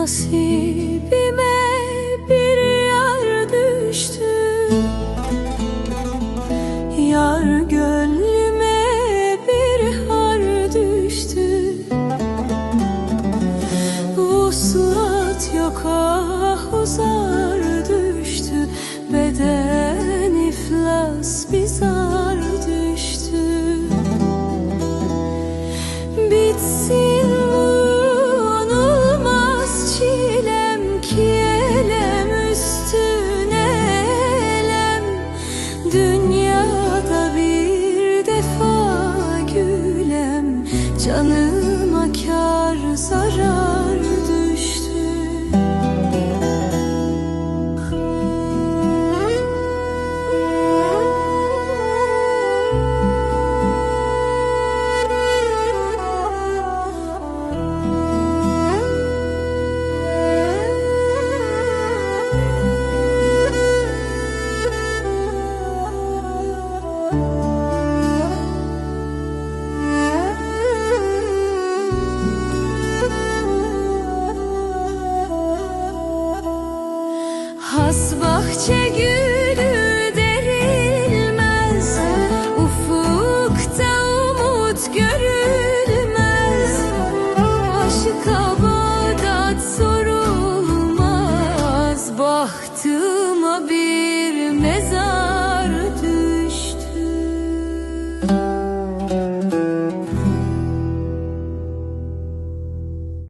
Nasibime bir yar düştü. Yar gönlüme bir har düştü. Vuslat yok ah uzar düştü. Beden iflas bir Canıma kar zarar Has bahçe gülü